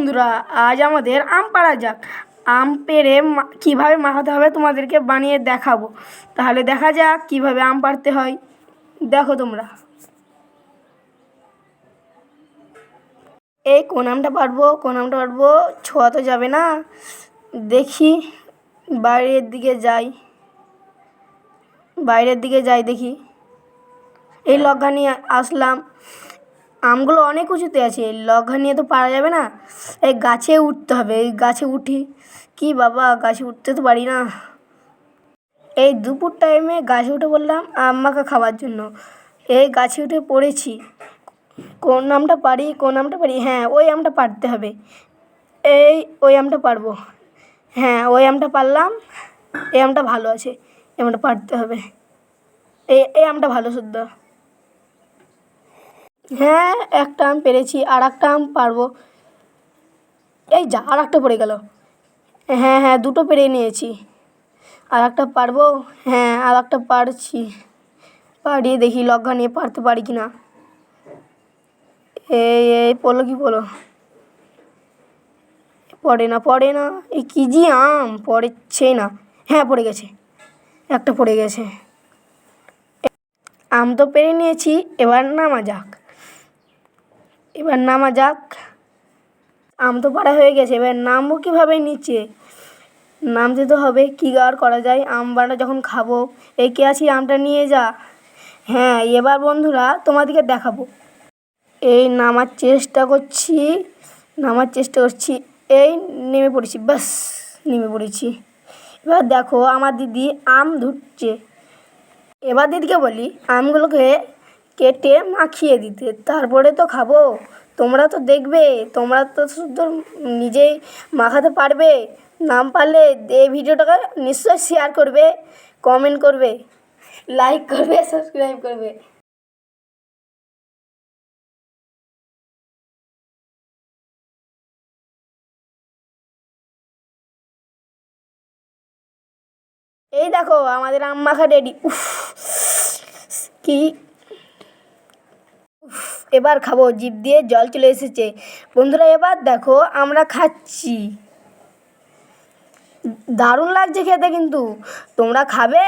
বন্ধুরা, আজ আমাদের আম পাড়া যাক। আম পেড়ে কীভাবে মাখাতে হবে তোমাদেরকে বানিয়ে দেখাবো। তাহলে দেখা যাক কীভাবে আম পাড়তে হয়। দেখো তোমরা। এই কোন আমটা পারব কোন আমটা পারব ছোঁয়া তো যাবে না। দেখি, বাইরের দিকে যাই। বাইরের দিকে যাই দেখি। এই লগ্গা নিয়ে আসলাম। আমগুলো অনেক উঁচুতে আছে লগ্গা নিয়ে তো পারা যাবে না। এই গাছে উঠতে হবে, এই গাছে উঠি। কি বাবা, গাছে উঠতে তো পারি না। এই দুপুর টাইমে গাছে উঠে বললাম আম মাখা খাওয়ার জন্য। এই গাছে উঠে পড়েছি। কোন আমটা পারি, কোন আমটা পারি? হ্যাঁ ওই আমটা পারতে হবে। এই, ওই আমটা পারব। হ্যাঁ ওই আমটা পারলাম। এই আমটা ভালো আছে, এই আমটা পারতে হবে। এই এই আমটা ভালো শুদ্ধ। হ্যাঁ একটা আম পেরেছি আর একটা আম পারব। এই যা আর একটা পড়ে গেল। হ্যাঁ হ্যাঁ দুটো পেরে নিয়েছি। আর একটা পারব? হ্যাঁ আর একটা পারছি। পারিয়ে দেখি লগ্গা নিয়ে পারতে পারি কি না এই এই, পড়ল কি পড়ল? পড়ে না পড়ে না। এই কী জি আম, পড়েছে না। হ্যাঁ পড়ে গেছে। একটা পড়ে গেছে। আম তো পেরে নিয়েছি, এবার নামা যাক। এবার নামা যাক। আম তো পাড়া হয়ে গেছে, এবার নামবো কীভাবে নিচে? নামতে তো হবে, কী আর করা যায়? আম বাটা যখন খাব, এই কে আছি আমটা নিয়ে যা। হ্যাঁ এবার বন্ধুরা তোমাদেরকে দেখাবো। এই নামার চেষ্টা করছি, নামার চেষ্টা করছি। এই নেমে পড়েছি বাস নেমে পড়েছি। এবার দেখো, আমার দিদি আম ধুচ্ছে। এবার দিদিকে বলি, আমগুলোকে কেটে মাখিয়ে দিতে। তারপরে তো খাব। তোমরা তো দেখবে, তোমরা তো শুধু নিজেই মাখাতে পারবে। নাম পারলে এই ভিডিওটাকে নিশ্চয়ই শেয়ার করবে কমেন্ট করবে লাইক করবে সাবস্ক্রাইব করবে। এই দেখো, আমাদের আম মাখা রেডি কি এবার খাব, জিভ দিয়ে জল চলে এসেছে। বন্ধুরা, এবার দেখো আমরা খাচ্ছি। দারুণ লাগছে খেতে কিন্তু। তোমরা খাবে?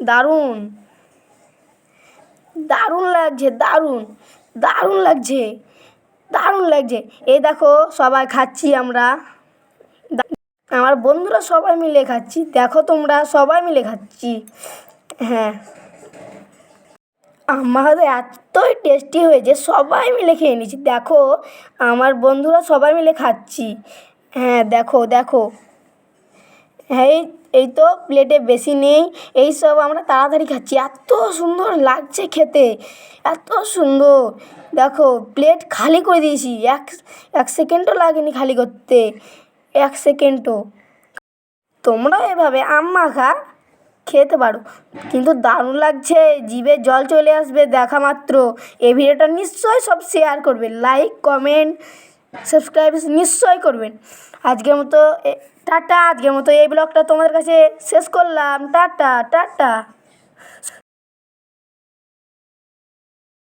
দারুণ। দারুণ লাগছে, দারুণ। দারুণ লাগছে। দারুণ লাগছে। এই দেখো, সবাই খাচ্ছি আমরা। আমার বন্ধুরা সবাই মিলে খাচ্ছি। দেখো তোমরা সবাই মিলে খাচ্ছি। হ্যাঁ। আমার এতই টেস্টি হয়েছে, সবাই মিলে খেয়ে নিচ্ছি দেখো, আমার বন্ধুরা সবাই মিলে খাচ্ছি। হ্যাঁ দেখো দেখো। এই এই তো প্লেটে বেশি নেই, এই সব আমরা তাড়াতাড়ি খাচ্ছি। এত সুন্দর লাগছে খেতে, এত সুন্দর। দেখো প্লেট খালি করে দিয়েছি, এক এক সেকেন্ডও লাগেনি খালি করতে। এক সেকেন্ডও তোমরা এভাবে আম মাখা খেতে পারো। কিন্তু দারুণ লাগছে, জিভে জল চলে আসবে দেখা মাত্র। এই ভিডিওটা নিশ্চয়ই সব শেয়ার করবেন লাইক কমেন্ট সাবস্ক্রাইব নিশ্চয়ই করবেন। আজকের মতো টাটা, আজকের মতো এই ব্লগটা তোমাদের কাছে শেষ করলাম। Tata tata.